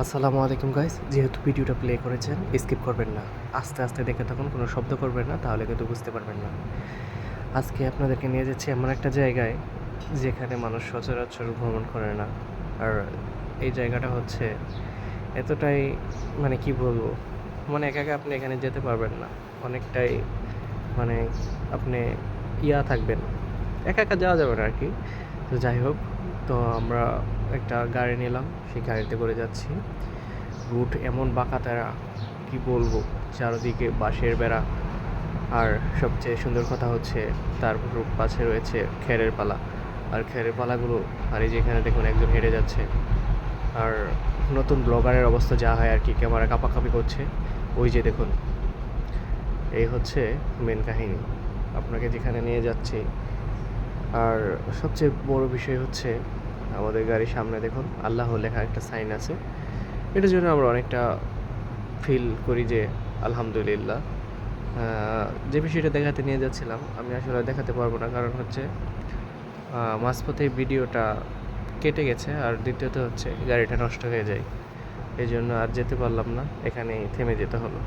আসসালামু আলাইকুম গাইস যেহেতু ভিডিওটা প্লে করেছেন স্কিপ করবেন না। আস্তে আস্তে দেখে থাকুন, কোনো শব্দ করবেন না, তাহলে কিন্তু বুঝতে পারবেন না। আজকে আপনাদেরকে নিয়ে যাচ্ছি এমন একটা জায়গায়, যেখানে মানুষ সচরাচর ভ্রমণ করে না। আর এই জায়গাটা হচ্ছে এতটাই মানে কি বলব মানে একা একা আপনি এখানে যেতে পারবেন না। অনেকটাই মানে আপনি ইয়া থাকবেন। একা একা যাওয়া যাবে না আর কি। তো যাই হোক, তো আমরা একটা গাড়ি নিলাম, সেই গাড়িতে করে যাচ্ছি। রুট এমন বাঁকা তারা, কি বলব? চারদিকে বাঁশের বেড়া। আর সবচেয়ে সুন্দর কথা হচ্ছে, তার পাশে রয়েছে খেরের পালা। আর খেরের পালাগুলো, আর এই যেখানে দেখুন একজন হেঁটে যাচ্ছে। আর নতুন ব্লগারের অবস্থা যা হয় আর কি, ক্যামেরা কাঁপাকাঁপি করছে। ওই যে দেখুন, এই হচ্ছে মেন কাহিনী। আপনাকে যেখানে নিয়ে যাচ্ছি। আর সবচেয়ে বড় বিষয় হচ্ছে আমাদের গাড়ির সামনে দেখুন, আল্লাহ লেখা একটা সাইন আছে। এটার জন্য আমরা অনেকটা ফিল করি যে, আলহামদুলিল্লাহ যে বিষয়টা দেখাতে নিয়ে যাচ্ছিলাম, আমি আসলে দেখাতে পারব না। কারণ হচ্ছে মাঝপথে ভিডিওটা কেটে গেছে, আর দ্বিতীয়ত হচ্ছে গাড়িটা নষ্ট হয়ে যায়। এই জন্য আর যেতে পারলাম না, এখানেই থেমে যেতে হলো।